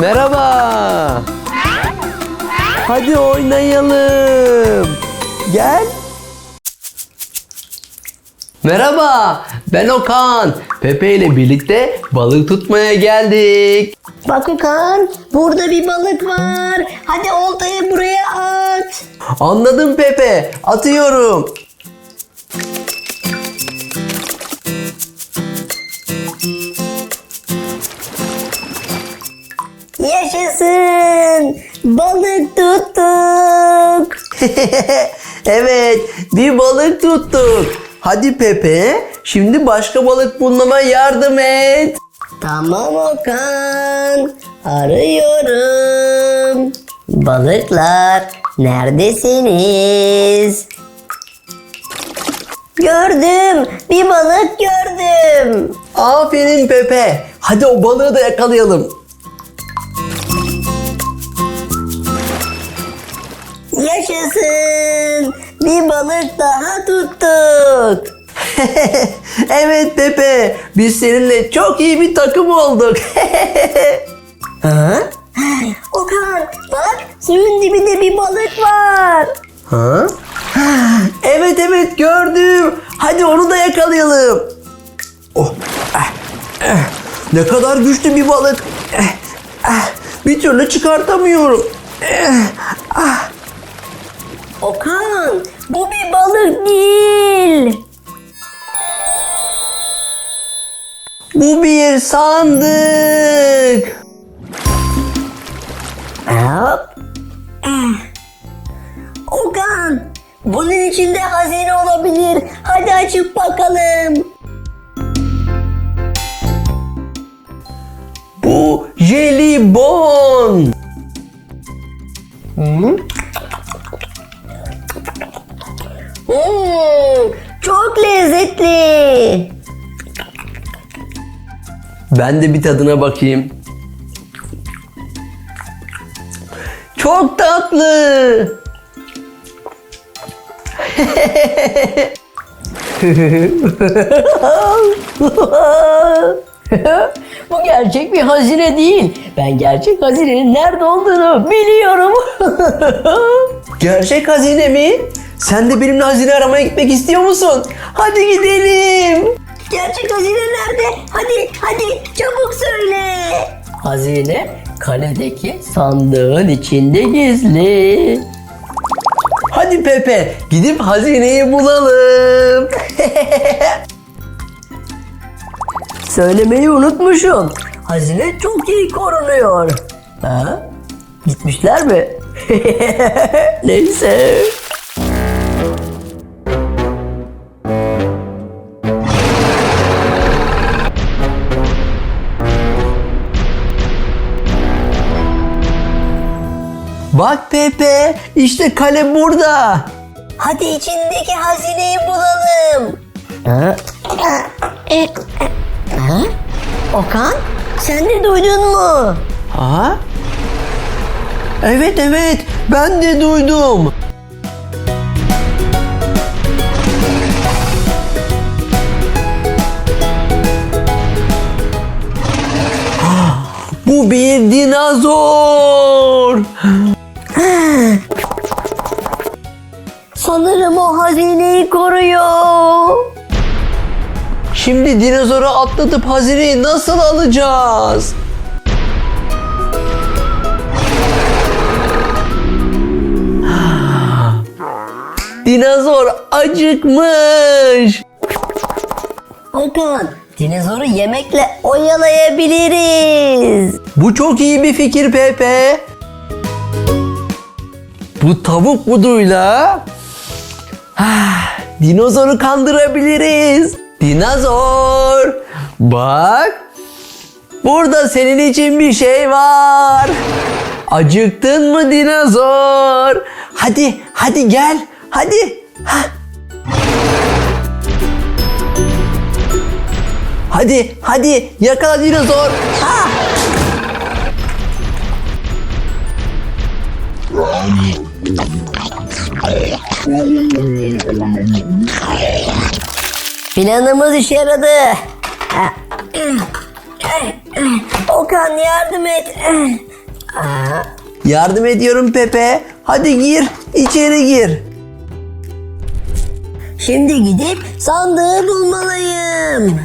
Merhaba. Hadi oynayalım. Gel. Merhaba, ben Okan. Pepe ile birlikte balık tutmaya geldik. Bak Okan, burada bir balık var. Hadi oltayı buraya at. Anladım Pepe, atıyorum. Evet, bir balık tuttuk. Hadi Pepe, şimdi başka balık bulmama yardım et. Tamam Okan. Arıyorum. Balıklar neredesiniz? Gördüm. Bir balık gördüm. Aferin Pepe. Hadi o balığı da yakalayalım. Yaşasın. Bir balık daha tuttuk. evet Pepe, biz seninle çok iyi bir takım olduk. Ha? Okan bak suyun dibinde bir balık var. ha? Evet evet gördüm. Hadi onu da yakalayalım. Oh. ah, ah. Ne kadar güçlü bir balık. Ah. Bir türlü çıkartamıyorum. Ah. Okan bu bir balık değil. Bu bir sandık. Hop. Okan bunun içinde hazine olabilir. Hadi açıp bakalım. Bu jelibon. Hmm, çok lezzetli. Ben de bir tadına bakayım. Çok tatlı. Bu gerçek bir hazine değil. Ben gerçek hazinenin nerede olduğunu biliyorum. Gerçek hazine mi? Sen de benimle hazine aramaya gitmek istiyor musun? Hadi gidelim. gerçek hazine nerede? Hadi hadi çabuk söyle. Hazine kaledeki sandığın içinde gizli. Hadi Pepe, gidip hazineyi bulalım. Söylemeyi unutmuşum. Hazine çok iyi korunuyor. Ha? Gitmişler mi? Neyse. Bak Pepe, işte kale burada. Hadi içindeki hazineyi bulalım. Ha? Ha? Okan, sen de duydun mu? Ha? Evet evet, ben de duydum. Bu bir dinozor. Sanırım o hazineyi koruyor. Şimdi dinozoru atlatıp hazineyi nasıl alacağız? Dinozor acıkmış. Okan, dinozoru yemekle oyalayabiliriz. Bu çok iyi bir fikir Pepe. Bu tavuk buduyla ah, dinozoru kandırabiliriz. Dinozor, bak. Burada senin için bir şey var. Acıktın mı dinozor? Hadi, hadi gel. Hadi. Hah. Hadi, hadi yakala dinozor. Ha! Planımız işe yaradı. Okan yardım et. Yardım ediyorum Pepe. Hadi gir, içeri gir. Şimdi gidip sandığı bulmalıyım.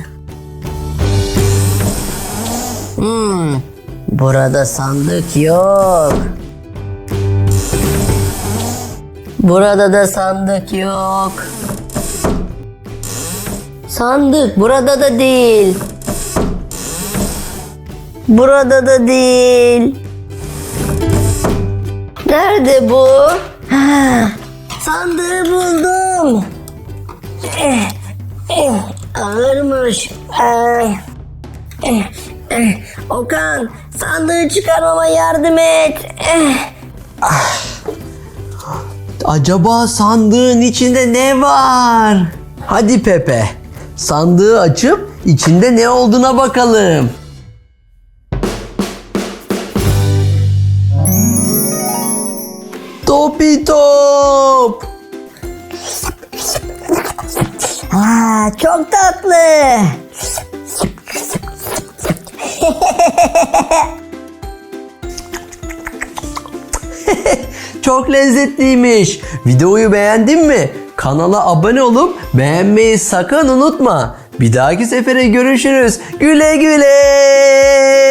Hmm, burada sandık yok. Burada da sandık yok. Sandık burada da değil. Burada da değil. Nerede bu? Ha, sandığı buldum. Ağırmış. Okan sandığı çıkarmama yardım et. Acaba sandığın içinde ne var? Hadi Pepe. Sandığı açıp içinde ne olduğuna bakalım. Topi top. Aa, çok tatlı. Çok lezzetliymiş. Videoyu beğendin mi? Kanala abone olup beğenmeyi sakın unutma. Bir dahaki sefere görüşürüz. Güle güle.